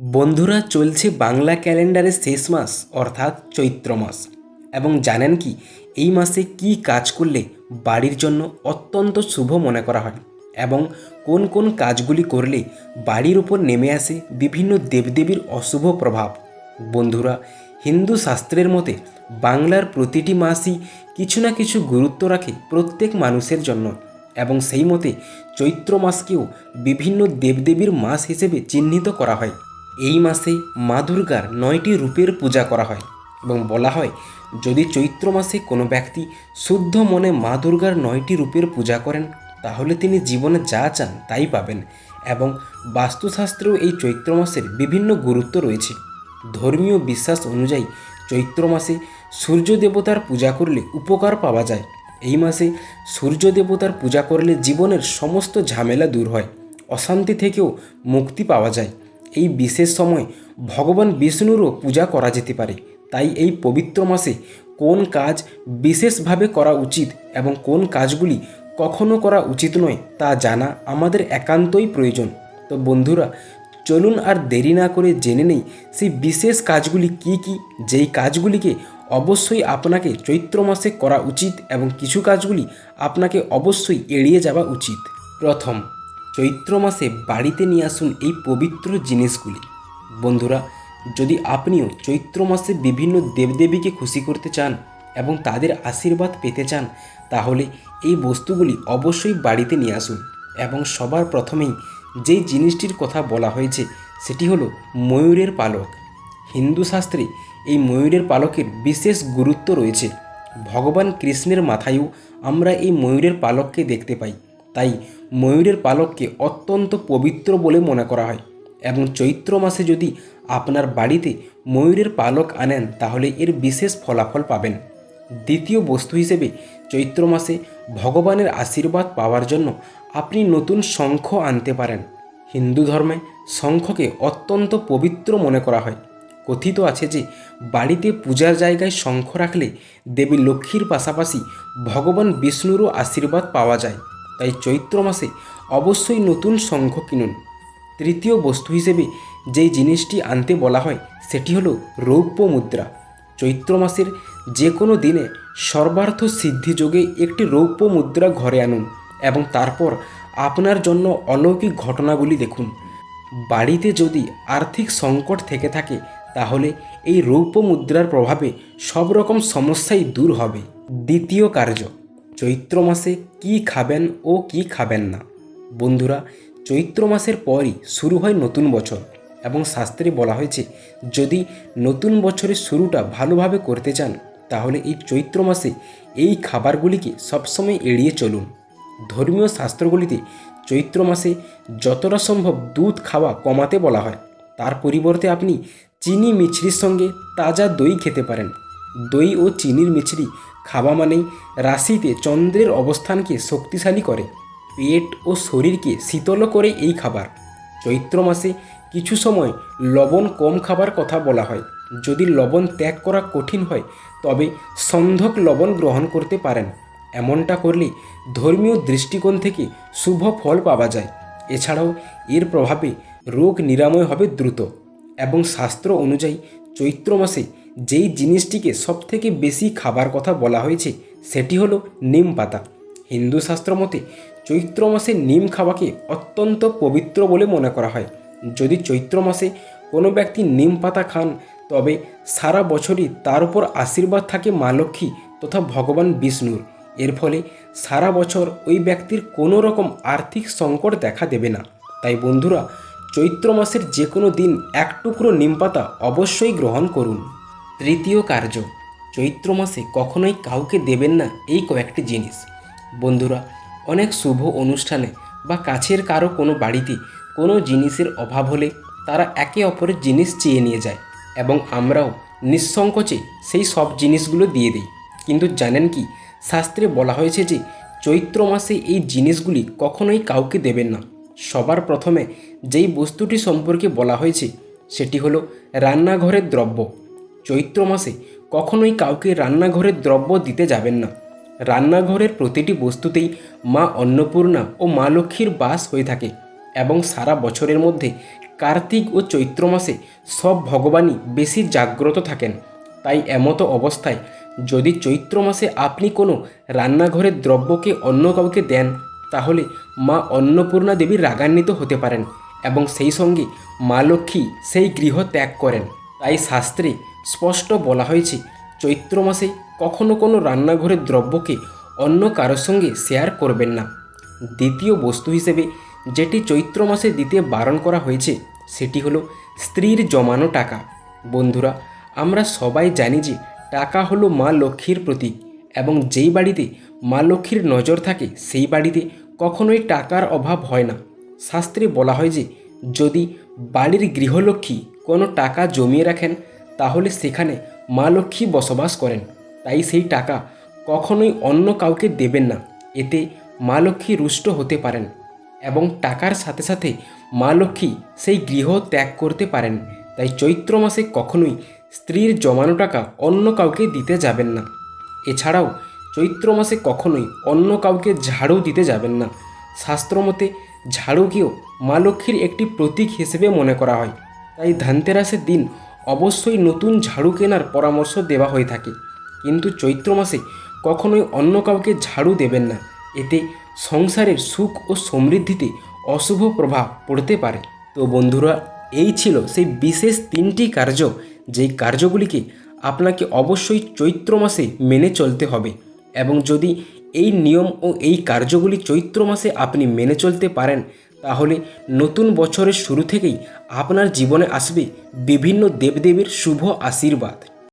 বন্ধুরা চলছে বাংলা ক্যালেন্ডারের শেষ মাস, অর্থাৎ চৈত্র মাস। এবং জানেন কি, এই মাসে কি কাজ করলে বাড়ির জন্য অত্যন্ত শুভ মনে করা হয় এবং কোন কোন কাজগুলি করলে বাড়ির উপর নেমে আসে বিভিন্ন দেবদেবীর অশুভ প্রভাব। বন্ধুরা, হিন্দু শাস্ত্রের মতে বাংলার প্রতিটি মাসই কিছু না কিছু গুরুত্ব রাখে প্রত্যেক মানুষের জন্য এবং সেই মতে চৈত্র মাসকেও বিভিন্ন দেবদেবীর মাস হিসেবে চিহ্নিত করা হয়। এই মাসে মা দুর্গার নয়টি রূপের পূজা করা হয় এবং বলা হয়, যদি চৈত্র মাসে কোনো ব্যক্তি শুদ্ধ মনে মা দুর্গার নয়টি রূপের পূজা করেন, তাহলে তিনি জীবনে যা চান তাই পাবেন এবং বাস্তুশাস্ত্রেও এই চৈত্র মাসের বিভিন্ন গুরুত্ব রয়েছে। ধর্মীয় বিশ্বাস অনুযায়ী চৈত্র মাসে সূর্য দেবতার পূজা করলে উপকার পাওয়া যায়। এই মাসে সূর্য দেবতার পূজা করলে জীবনের সমস্ত ঝামেলা দূর হয়, অশান্তি থেকেও মুক্তি পাওয়া যায়। এই বিশেষ সময় ভগবান বিষ্ণুরও পূজা করা যেতে পারে। তাই এই পবিত্র মাসে কোন কাজ বিশেষভাবে করা উচিত এবং কোন কাজগুলি কখনো করা উচিত নয় তা জানা আমাদের একান্তই প্রয়োজন। তো বন্ধুরা, চলুন আর দেরি না করে জেনে নেই সেই বিশেষ কাজগুলি কি কি, যেই কাজগুলিকে অবশ্যই আপনাকে চৈত্র মাসে করা উচিত এবং কিছু কাজগুলি আপনাকে অবশ্যই এড়িয়ে যাওয়া উচিত। প্রথম চৈত্র মাসে বাড়িতে নিয়ে আসুন এই পবিত্র জিনিসগুলি। বন্ধুরা, যদি আপনিও চৈত্র মাসে বিভিন্ন দেবদেবীকে খুশি করতে চান এবং তাদের আশীর্বাদ পেতে চান, তাহলে এই বস্তুগুলি অবশ্যই বাড়িতে নিয়ে আসুন এবং সবার প্রথমেই যেই জিনিসটির কথা বলা হয়েছে, সেটি হলো ময়ূরের পালক। হিন্দু শাস্ত্রে এই ময়ূরের পালকের বিশেষ গুরুত্ব রয়েছে। ভগবান কৃষ্ণের মাথায়ও আমরা এই ময়ূরের পালককে দেখতে পাই। তাই ময়ূরের পালককে অত্যন্ত পবিত্র বলে মনে করা হয় এবং চৈত্র মাসে যদি আপনার বাড়িতে ময়ূরের পালক আনেন, তাহলে এর বিশেষ ফলাফল পাবেন। দ্বিতীয় বস্তু হিসেবে চৈত্র মাসে ভগবানের আশীর্বাদ পাওয়ার জন্য আপনি নতুন শঙ্খ আনতে পারেন। হিন্দু ধর্মে শঙ্খকে অত্যন্ত পবিত্র মনে করা হয়। কথিত আছে যে, বাড়িতে পূজার জায়গায় শঙ্খ রাখলে দেবী লক্ষ্মীর পাশাপাশি ভগবান বিষ্ণুরও আশীর্বাদ পাওয়া যায়। তাই চৈত্র মাসে অবশ্যই নতুন সংঘ কিনুন। তৃতীয় বস্তু হিসেবে যেই জিনিসটি আনতে বলা হয়, সেটি হলো রৌপ্য মুদ্রা। চৈত্র মাসের যে কোনো দিনে সর্বার্থ সিদ্ধি যোগে একটি রৌপ্য মুদ্রা ঘরে আনুন এবং তারপর আপনার জন্য অলৌকিক ঘটনাগুলি দেখুন। বাড়িতে যদি আর্থিক সংকট থেকে থাকে, তাহলে এই রৌপ্য মুদ্রার প্রভাবে সব রকম সমস্যাই দূর হবে। দ্বিতীয় কার্য চৈত্র মাসে কি খাবেন ও কি খাবেন না? বন্ধুরা, চৈত্র মাসের পরই শুরু হয় নতুন বছর এবং শাস্ত্রে বলা হয়েছে, যদি নতুন বছরের শুরুটা ভালোভাবে করতে চান, তাহলে এই চৈত্র মাসে এই খাবারগুলিকে সবসময় এড়িয়ে চলুন। ধর্মীয় শাস্ত্রগুলিতে চৈত্র মাসে যতটা সম্ভব দুধ খাওয়া কমাতে বলা হয়। তার পরিবর্তে আপনি চিনি মিছরির সঙ্গে তাজা দই খেতে পারেন। দই ও চিনির মিছরি খাওয়া মানেই রাশিতে চন্দ্রের অবস্থানকে শক্তিশালী করে। পেট ও শরীরকে শীতল করে এই খাবার। চৈত্র মাসে কিছু সময় লবণ কম খাবার কথা বলা হয়। যদি লবণ ত্যাগ করা কঠিন হয়, তবে সন্ধক লবণ গ্রহণ করতে পারেন। এমনটা করলে ধর্মীয় দৃষ্টিকোণ থেকে শুভ ফল পাওয়া যায়। এছাড়াও এর প্রভাবে রোগ নিরাময় হবে দ্রুত। এবং শাস্ত্র অনুযায়ী চৈত্র মাসে যেই জিনিসটিকে সবথেকে বেশি খাবার কথা বলা হয়েছে, সেটি হলো নিম পাতা। হিন্দু শাস্ত্র মতে, চৈত্র মাসে নিম খাওয়াকে অত্যন্ত পবিত্র বলে মনে করা হয়। যদি চৈত্র মাসে কোনো ব্যক্তি নিম পাতা খান, তবে সারা বছরই তার উপর আশীর্বাদ থাকে মা লক্ষ্মী তথা ভগবান বিষ্ণুর। এর ফলে সারা বছর ওই ব্যক্তির কোনো রকম আর্থিক সংকট দেখা দেবে না। তাই বন্ধুরা, চৈত্র মাসের যে কোনো দিন এক টুকরো নিম পাতা অবশ্যই গ্রহণ করুন। তৃতীয় কার্য, চৈত্র মাসে কখনোই কাউকে দেবেন না এই কয়েকটি জিনিস। বন্ধুরা, অনেক শুভ অনুষ্ঠানে বা কাছের কারও কোনো বাড়িতে কোনো জিনিসের অভাব হলে তারা একে অপরের জিনিস চেয়ে নিয়ে যায় এবং আমরাও নিঃসংকোচে সেই সব জিনিসগুলো দিয়ে দিই। কিন্তু জানেন কি, শাস্ত্রে বলা হয়েছে যে চৈত্র মাসে এই জিনিসগুলি কখনোই কাউকে দেবেন না। সবার প্রথমে যেই বস্তুটি সম্পর্কে বলা হয়েছে, সেটি হলো রান্নাঘরের দ্রব্য। চৈত্র মাসে কখনোই কাউকে রান্নাঘরের দ্রব্য দিতে যাবেন না। রান্নাঘরের প্রতিটি বস্তুতেই মা অন্নপূর্ণা ও মা লক্ষ্মীর বাস হয়ে থাকে এবং সারা বছরের মধ্যে কার্তিক ও চৈত্র মাসে সব ভগবানই বেশি জাগ্রত থাকেন। তাই এমতো অবস্থায় যদি চৈত্র মাসে আপনি কোনো রান্নাঘরের দ্রব্যকে অন্য কাউকে দেন, তাহলে মা অন্নপূর্ণা দেবী রাগান্বিত হতে পারেন এবং সেই সঙ্গে মা লক্ষ্মী সেই গৃহ ত্যাগ করেন। তাই শাস্ত্রে স্পষ্ট বলা হয়েছে, চৈত্র মাসে কখনো কোনো রান্নাঘরের দ্রব্যকে অন্য কারোর সঙ্গে শেয়ার করবেন না। দ্বিতীয় বস্তু হিসেবে যেটি চৈত্র মাসে দিতে বারণ করা হয়েছে, সেটি হলো স্ত্রীর জমানো টাকা। বন্ধুরা, আমরা সবাই জানি যে টাকা হলো মা লক্ষ্মীর প্রতীক এবং যেই বাড়িতে মা লক্ষ্মীর নজর থাকে, সেই বাড়িতে কখনোই টাকার অভাব হয় না। শাস্ত্রে বলা হয় যে যদি বাড়ির গৃহলক্ষ্মী কোনো টাকা জমিয়ে রাখেন তাহলে সেখানে মা লক্ষ্মী বসবাস করেন। তাই সেই টাকা কখনোই অন্য কাউকে দেবেন না। এতে মা লক্ষ্মী রুষ্ট হতে পারেন এবং টাকার সাথে সাথে মা লক্ষ্মী সেই গৃহ ত্যাগ করতে পারেন। তাই চৈত্র মাসে কখনোই স্ত্রীর জমানো টাকা অন্য কাউকে দিতে যাবেন না। এছাড়াও চৈত্র মাসে কখনোই অন্য কাউকে ঝাড়ু দিতে যাবেন না। শাস্ত্রমতে ঝাড়ুকেও মা লক্ষ্মীর একটি প্রতীক হিসেবে মনে করা হয়। তাই ধানতেরাসের দিন অবশ্যই নতুন ঝাড়ু কেনার পরামর্শ দেওয়া হয়ে থাকে। কিন্তু চৈত্র মাসে কখনোই অন্য কাউকে ঝাড়ু দেবেন না। এতে সংসারের সুখ ও সমৃদ্ধিতে অশুভ প্রভাব পড়তে পারে। তো বন্ধুরা, এই ছিল সেই বিশেষ তিনটি কার্য। যেই কার্যগুলিকে আপনাকে অবশ্যই চৈত্র মাসে মেনে চলতে হবে। এবং যদি এই নিয়ম ও এই কার্যগুলি চৈত্র মাসে আপনি মেনে চলতে পারেন তাহলে নতুন বছরের শুরু থেকেই আপনার জীবনে আসবে বিভিন্ন দেবদেবীর শুভ আশীর্বাদ।